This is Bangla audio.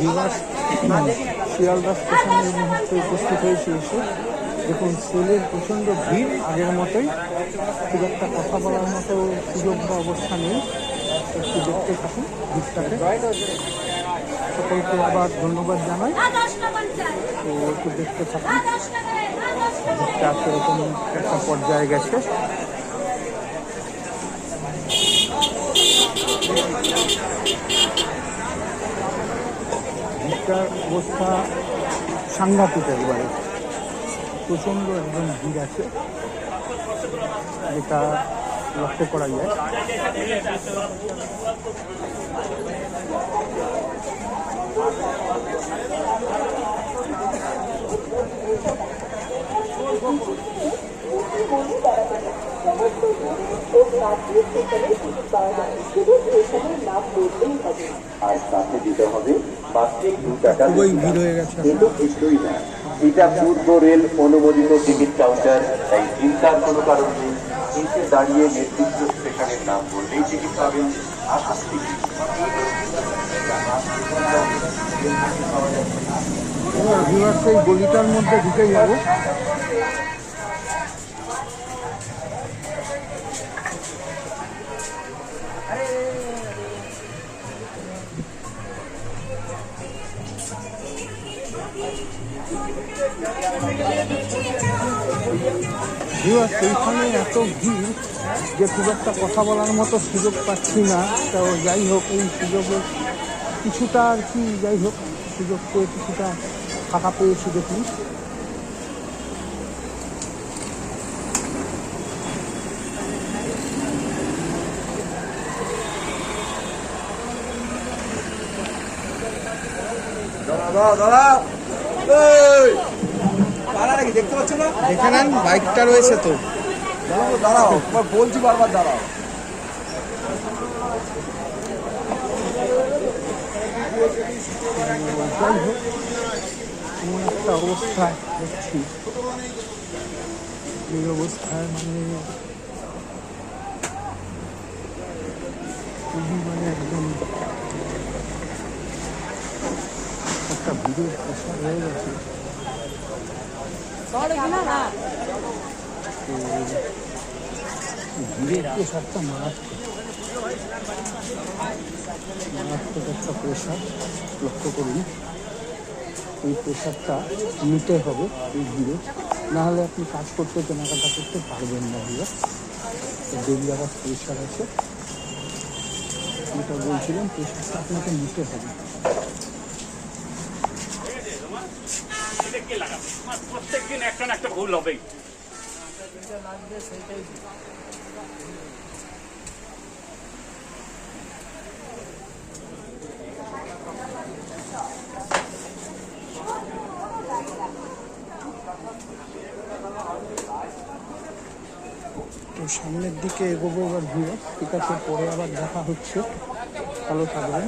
ভিভাস শিয়ালদা স্টেশনে এই মুহূর্তে উপস্থিত হয়েছে এসে দেখুন সেলের প্রচণ্ড ভিড় আগের মতোই। খুব একটা কথা বলার মতো সুযোগ বা অবস্থা নেই। একটু দেখতে থাকুন ভিড়টাকে। সকলকে আবার ধন্যবাদ জানাই। তো একটু দেখতে থাকুন। ভিড়টা সেরকম একটা পর্যায়ে গেছে। ভিড়টার অবস্থা সাংঘাতিক একবারে। প্রচণ্ড একদম ভিড় আছে, যেটা লক্ষ্য করা যায়। আর সাথে দিতে হবে। মাসিক দু টাকা খুবই ভিড় গেছে। এখন। কিন্তু কিছুই না। এটা পূর্ব রেল অনুমোদিত টিকিট কাউন্টার তাই চিন্তার কোনো কারণ নেই। নিচে দাঁড়িয়ে নির্দিষ্ট স্টেশনের নাম বললেই টিকিট পাবেন। আশা টিকিট। এবার বলিটার মধ্যে ঢুকে যাব। এইখানে এত যে খুব একটা কথা বলার মতো সুযোগ পাচ্ছি না। তো যাই হোক, এই সুযোগে কিছুটা আর কি, যাই হোক, সুযোগ পেয়ে কিছুটা ফাঁকা পেয়েছি দেখি। দেখতে পাচ্ছ না? দেখে নেন বাইকটা রয়েছে তো। দাঁড়াও বলছি বারবার দাঁড়াও। একটা অবস্থায় দেখছি। এই অবস্থায় মানে একটা ভিড়ের হয়ে গেছে তো ভিড়ের প্রেশারটা মারাত্মক মারাত্মক একটা প্রেশার লক্ষ্য করুন এই প্রেশারটা নিতে হবে এই ভিড়ে নাহলে আপনি কাজ করতে কেনাকাটা করতে পারবেন না ভিড়ে দেবী আবার প্রেশার আছে যেটা বলছিলাম প্রেশারটা আপনাকে নিতে হবে প্রত্যেক দিন একটা না একটা ভুল হবেই। তো সামনের দিকে এগোবো এবার ভিড়ে, ঠিক আছে, পরে আবার দেখা হচ্ছে। ভালো থাকবেন।